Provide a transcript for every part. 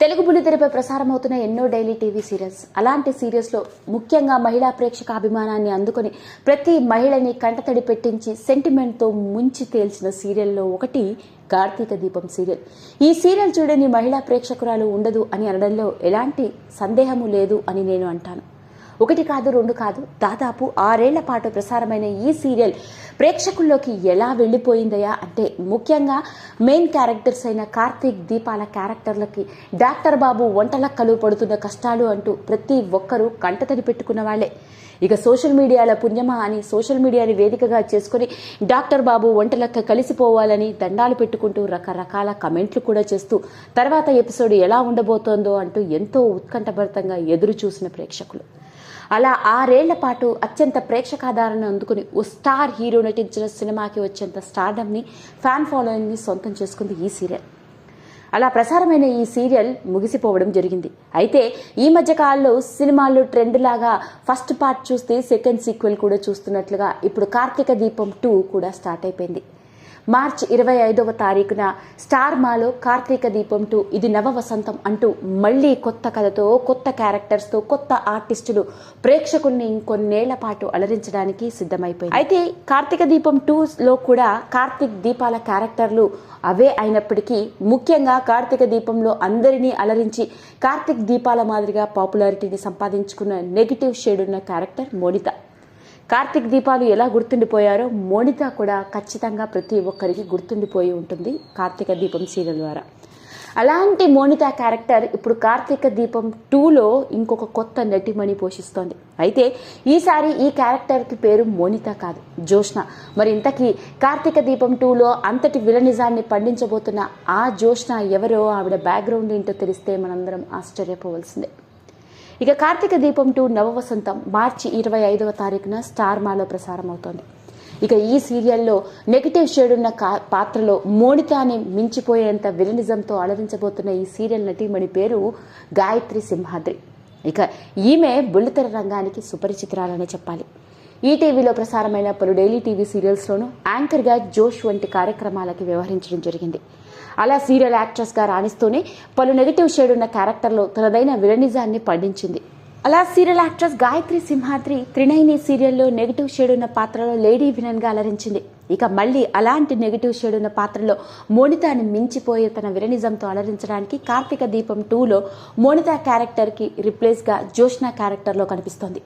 తెలుగు బుల్లితెరపై ప్రసారమవుతున్న ఎన్నో daily TV serials. అలాంటి సీరియల్స్లో ముఖ్యంగా మహిళా ప్రేక్షక అభిమానాన్ని అందుకొని ప్రతి మహిళని కంటతడి పెట్టించి సెంటిమెంట్తో ముంచి తేల్చిన సీరియల్లో ఒకటి కార్తీక దీపం సీరియల్. ఈ సీరియల్ చూడని మహిళా ప్రేక్షకురాలు ఉండదు అని అనడంలో ఎలాంటి సందేహము లేదు అని నేను అంటాను. ఒకటి కాదు రెండు కాదు దాదాపు ఆరేళ్ళ పాటు ప్రసారమైన ఈ సీరియల్ ప్రేక్షకుల్లోకి ఎలా వెళ్ళిపోయిందయా అంటే ముఖ్యంగా మెయిన్ క్యారెక్టర్స్ అయిన కార్తీక్ దీపాల క్యారెక్టర్లకి డాక్టర్ బాబు వంటలక్కలు పడుతున్న కష్టాలు అంటూ ప్రతి ఒక్కరూ కంటతడి పెట్టుకున్న వాళ్ళే. ఇక సోషల్ మీడియాల పుణ్యమా అని సోషల్ మీడియాని వేదికగా చేసుకుని డాక్టర్ బాబు వంటలక్క కలిసిపోవాలని దండాలు పెట్టుకుంటూ రకరకాల కమెంట్లు కూడా చేస్తూ తర్వాత ఎపిసోడ్ ఎలా ఉండబోతోందో అంటూ ఎంతో ఉత్కంఠభరితంగా ఎదురు చూసిన ప్రేక్షకులు. అలా ఆరేళ్ళ పాటు అత్యంత ప్రేక్షకాధారణ అందుకుని ఓ స్టార్ హీరో నటించిన సినిమాకి వచ్చేంత స్టార్డమ్ని ఫ్యాన్ ఫాలోయింగ్ని సొంతం చేసుకుంది ఈ సీరియల్. అలా ప్రసారమైన ఈ సీరియల్ ముగిసిపోవడం జరిగింది. అయితే ఈ మధ్య కాలంలో సినిమాల్లో ట్రెండ్ లాగా ఫస్ట్ పార్ట్ చూస్తే సెకండ్ సీక్వెల్ కూడా చూస్తున్నట్లుగా ఇప్పుడు కార్తీక దీపం టూ కూడా స్టార్ట్ అయిపోయింది. మార్చ్ ఇరవై ఐదవ తారీఖున స్టార్ మాలో కార్తీక దీపం టూ ఇది నవ వసంతం అంటూ మళ్ళీ కొత్త కథతో కొత్త క్యారెక్టర్స్తో కొత్త ఆర్టిస్టులు ప్రేక్షకుల్ని ఇంకొన్నేళ్ళ పాటు అలరించడానికి సిద్ధమైపోయింది. అయితే కార్తీక దీపం టూ లో కూడా కార్తీక్ దీపాల క్యారెక్టర్లు అవే అయినప్పటికీ ముఖ్యంగా కార్తీక దీపంలో అందరినీ అలరించి కార్తీక్ దీపాల మాదిరిగా పాపులారిటీని సంపాదించుకున్న నెగిటివ్ షేడ్ ఉన్న క్యారెక్టర్ మోనిత. కార్తీక్ దీపాలు ఎలా గుర్తుండిపోయారో మోనిత కూడా ఖచ్చితంగా ప్రతి ఒక్కరికి గుర్తుండిపోయి ఉంటుంది కార్తీక దీపం సీరియల్ ద్వారా. అలాంటి మోనిత క్యారెక్టర్ ఇప్పుడు కార్తీక దీపం టూలో ఇంకొక కొత్త నటిమణి పోషిస్తోంది. అయితే ఈసారి ఈ క్యారెక్టర్కి పేరు మోనిత కాదు జోష్న మరి ఇంతకీ కార్తీక దీపం టూలో అంతటి విలనిజాన్ని పండించబోతున్న ఆ జోష్న ఎవరో ఆవిడ బ్యాక్గ్రౌండ్ ఏంటో తెలిస్తే మనందరం ఆశ్చర్యపోవలసిందే. ఇక కార్తీక దీపం టూ నవవసంతం మార్చి ఇరవై ఐదవ తారీఖున స్టార్ మాలో ప్రసారం అవుతోంది ఇక ఈ సీరియల్లో నెగిటివ్ షేడ్ ఉన్న కా- పాత్రలో మోనితాని మించిపోయేంత విలనిజంతో అలరించబోతున్న ఈ సీరియల్ నటీమణి పేరు గాయత్రి సింహాద్రి. ఇక ఈమె బుల్లితెర రంగానికి సుపరిచితురాలనే చెప్పాలి. ఈటీవీలో ప్రసారమైన పలు డైలీ టీవీ సీరియల్స్లోనూ యాంకర్గా జోష్ వంటి కార్యక్రమాలకి వ్యవహరించడం జరిగింది. అలా సీరియల్ యాక్ట్రెస్గా రాణిస్తూనే పలు నెగిటివ్ షేడ్ ఉన్న క్యారెక్టర్లో తనదైన విలనిజాన్ని పండించింది. అలా సీరియల్ యాక్ట్రెస్ గాయత్రి సింహాద్రి త్రినైని సీరియల్లో నెగిటివ్ షేడ్ ఉన్న పాత్రలో లేడీ విలన్గా అలరించింది. ఇక మళ్ళీ అలాంటి నెగిటివ్ షేడ్ ఉన్న పాత్రలో మోనితాని మించిపోయే తన విరనిజంతో అలరించడానికి కార్తీక దీపం టూలో మోనితా క్యారెక్టర్కి రిప్లేస్గా జోష్నా క్యారెక్టర్లో కనిపిస్తోంది.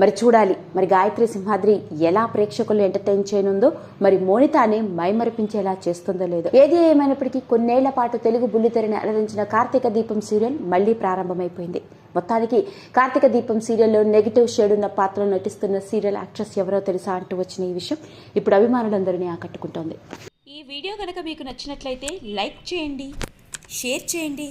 మరి చూడాలి. మరి గాయత్రి సింహాద్రి ఎలా ప్రేక్షకులు ఎంటర్టైన్ చేయనుందో మరి మోనితాని మైమరిపించేలా చేస్తుందో లేదో. ఏది ఏమైనప్పటికీ కొన్నేళ్ళ పాటు తెలుగు బుల్లితెరని అలరించిన కార్తీక దీపం సీరియల్ మళ్ళీ ప్రారంభమైపోయింది. మొత్తానికి కార్తీక దీపం సీరియల్లో నెగిటివ్ షేడ్ ఉన్న పాత్రలో నటిస్తున్న సీరియల్ యాక్ట్రెస్ ఎవరో తెలుసా అంటూ వచ్చిన ఈ విషయం ఇప్పుడు అభిమానులందరినీ ఆకట్టుకుంటోంది. ఈ వీడియో కనుక మీకు నచ్చినట్లయితే లైక్ చేయండి షేర్ చేయండి.